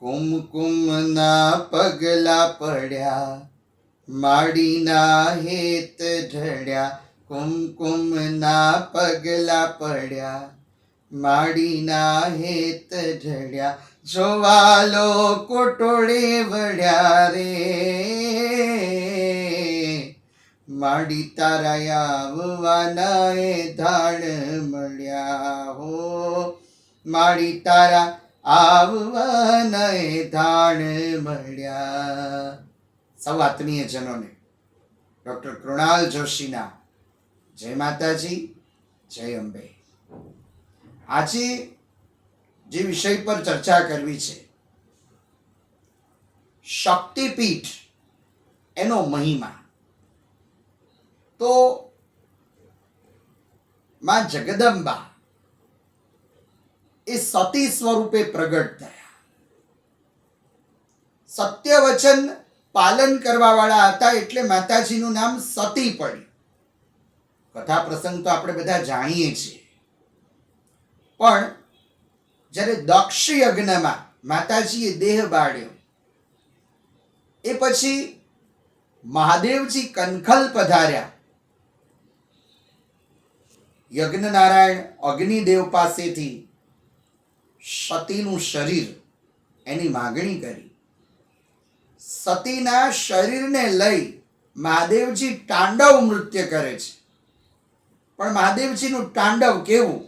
કુમકુમના પગલા પડ્યા, માડીના હેત ઢળ્યા, કુમકુમના પગલા પડ્યા, માડીના હેત ઢળ્યા, જોવાલો કોટોળે વળ્યા રે. માડી તારા આવવાના એ ધાડ મળ્યા હો. માડી તારા આવવાના એ ધાડ મળ્યા. સૌ આત્મીયજનોને ડૉક્ટર કૃણાલ જોશીના, જય માતાજી, જય અંબે. આજે જે વિષય પર ચર્ચા કરવી છે, શક્તિપીઠ એનો મહિમા. તો, માં જગદંબા એ સતી સ્વરૂપે પ્રગટ થયા. સત્ય વચન પાલન કરવા વાળા હતા એટલે માતાજીનું નામ સતી પડ્યું. કથા પ્રસંગ તો આપણે બધા જાણીએ છીએ. પણ જ્યારે દક્ષ યજ્ઞમાં માતાજીએ દેહ બાળ્યો, એ પછી મહાદેવજી કનખલ પધાર્યા. યજ્ઞનારાયણ અગ્નિદેવ પાસેથી સતીનું શરીર એની માગણી કરી. સતીના શરીરને લઈ મહાદેવજી તાંડવ નૃત્ય કરે છે. પણ મહાદેવજીનું તાંડવ કેવું?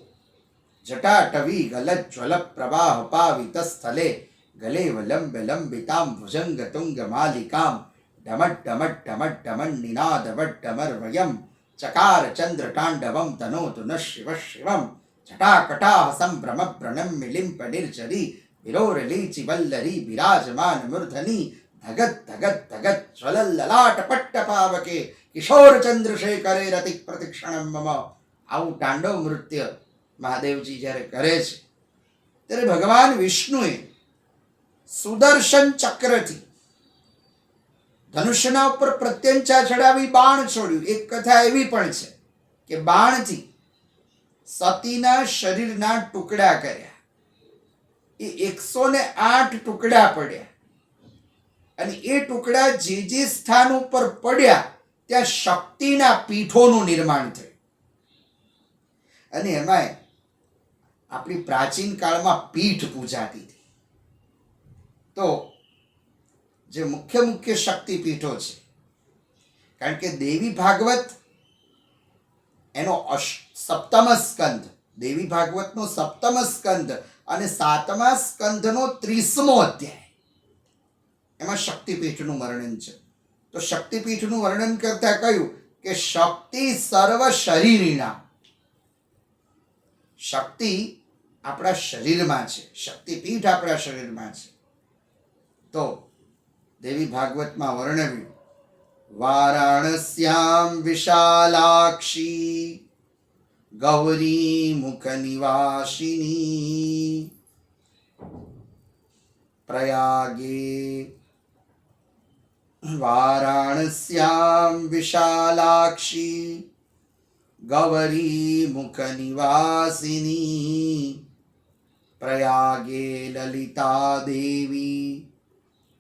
જટાટવી ગલત જ્વલ પ્રવાહ પાવિત સ્થલે ગલે વલંબ લંબિતામ ભુજંગ તુંગ માલિકામ ઢમટ ઢમટ ઢમટ ઢમન નિનાદવટ ઢમર વયમ ચકાર ચંદ્ર તાંડવમ તનોતુ ન શિવ શિવમ જટાકટાહ સંભ્રમ પ્રણમ્ય મિલિમ નિર્જરી વિરોરલી ચિવલ્લરી બિરાજમાન મૂર્ધની ધગત ધગત ધગત જ્વલલ લલાટ પટ્ટ પાવકે કિશોર ચંદ્રશેખરે રતિ પ્રતિક્ષણમ મમ આવું તાંડવ નૃત્ય મહાદેવજી જ્યારે કરે છે ત્યારે ભગવાન વિષ્ણુએ સુદર્શન ચક્રથી ધનુષ્યના ઉપર પ્રત્યંચા ચડાવી બાણ છોડ્યું એક કથા એવી પણ છે કે બાણથી સતીના શરીરના ટુકડા કર્યા. એ એકસો ને આઠ ટુકડા પડ્યા. અને એ ટુકડા જે જે સ્થાન ઉપર પડ્યા, ત્યાં શક્તિના પીઠોનું નિર્માણ થયું. અને એમાંય આપણી પ્રાચીન કાળમાં પીઠ પૂજાતી હતી. તો જે મુખ્ય મુખ્ય શક્તિપીઠો છે, કારણ કે દેવી ભાગવત એનો અશ સપ્તમ સ્કંધ દેવી ભાગવતનો સપ્તમ સ્કંધ અને સાતમા સ્કંધનો ત્રીસમો અધ્યાય. એમાં શક્તિપીઠનું વર્ણન છે. તો શક્તિપીઠનું વર્ણન કરતા કહ્યું કે શક્તિ સર્વ શરીરના શક્તિ આપણા શરીરમાં છે. શક્તિપીઠ આપણા શરીરમાં છે. તો દેવી ભાગવતમાં વર્ણવ્યું. વારાણસ્યામ વિશાલાક્ષી. ગૌરી મુખ નિવાસિની પ્રયાગે વારાણસ્યામ વિશાલાક્ષી ગૌરી મુખ નિવાસિની પ્રયાગે લલિતા દેવી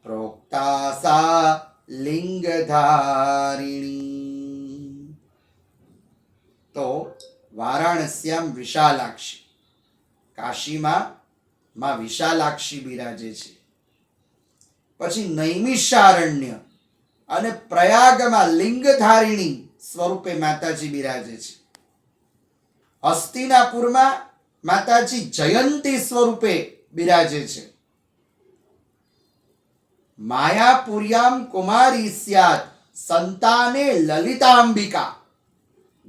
પ્રોક્તા સા લિંગધારિણી તો વારાણસ્યામ વિશાલાક્ષી. કાશીમાં માં વિશાલાક્ષી બિરાજે છે. પછી નૈમિષારણ્ય અને પ્રયાગમાં લિંગધારિણી સ્વરૂપે માતાજી બિરાજે છે. હસ્તિનાપુરમાં માતાજી જયંતી સ્વરૂપે બિરાજે છે. માયાપુર્યામ કુમારી સ્યાત, સંતાને લલિતાંબિકા.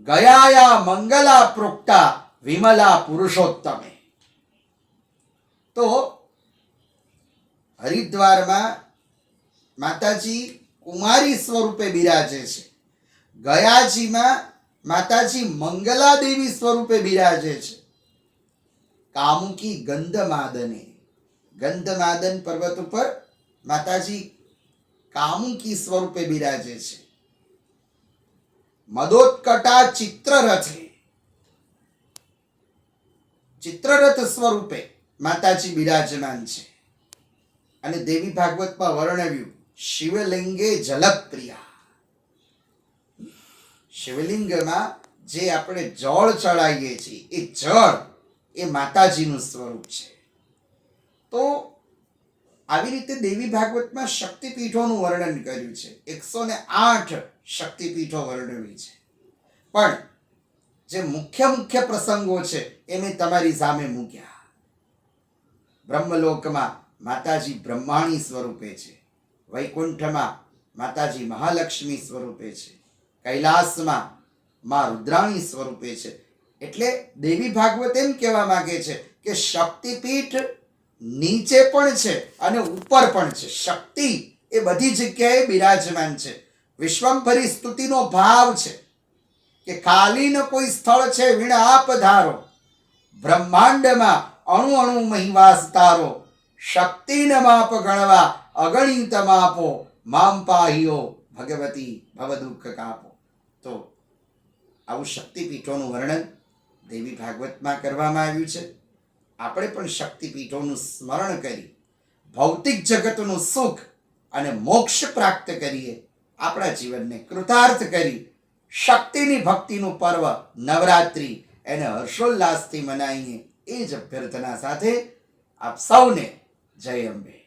ગયાયા મંગલા પ્રોક્તા વિમલા પુરુષોત્તમે તો હરિદ્વારમાં માતાજી કુમારી સ્વરૂપે બિરાજે છે ગયાજીમાં માતાજી મંગલા દેવી સ્વરૂપે બિરાજે છે કામુકી ગંધમાદને ગંધમાદન પર્વત ઉપર માતાજી કામુકી સ્વરૂપે બિરાજે છે મદોત્કટા ચિત્રરથે ચિત્રરથ સ્વરૂપે માતાજી બિરાજમાન છે અને દેવી ભાગવતમાં વર્ણવ્યું, શિવલિંગે જલપ્રિયા. શિવલિંગમાં જે આપણે જળ ચડાવીએ છીએ, એ જળ એ માતાજીનું સ્વરૂપ છે. તો આવી રીતે દેવી ભાગવતમાં શક્તિપીઠોનું વર્ણન કર્યું છે. એકસો ને આઠ શક્તિપીઠો વર્ણવી છે. પણ જે મુખ્ય મુખ્ય પ્રસંગો છે, એને તમારી સામે મૂક્યા. બ્રહ્મલોકમાં માતાજી બ્રહ્માણી સ્વરૂપે છે. વૈકુંઠમાં માતાજી મહાલક્ષ્મી સ્વરૂપે છે. કૈલાસમાં માં રુદ્રાણી સ્વરૂપે છે. એટલે દેવી ભાગવત એમ કહેવા માંગે છે કે શક્તિપીઠ નીચે પણ છે અને ઉપર પણ છે. શક્તિ એ બધી જગ્યાએ બિરાજમાન છે. વિશ્વંભરી સ્તુતિનો ભાવ છે કે ખાલી કોઈ સ્થળ છે, વિણ આપ ધારો. બ્રહ્માંડમાં અણુ અણુ મહિવાસ તારો. શક્તિન માપ ગણવા અગણિત માપો. મામ પાહિયો ભગવતી ભવ દુઃખ કાપો. તો આવું શક્તિપીઠોનું વર્ણન દેવી ભાગવતમાં કરવામાં આવ્યું છે. આપણે પણ શક્તિપીઠોનું સ્મરણ કરી, ભૌતિક જગતનું સુખ અને મોક્ષ પ્રાપ્ત કરીએ. આપણા જીવનને કૃતાર્થ કરી, શક્તિની ભક્તિનું પર્વ નવરાત્રિ એને હર્ષોલ્લાસથી મનાવીએ. એ જ અભ્યર્થના સાથે આપ સૌને જય અંબે.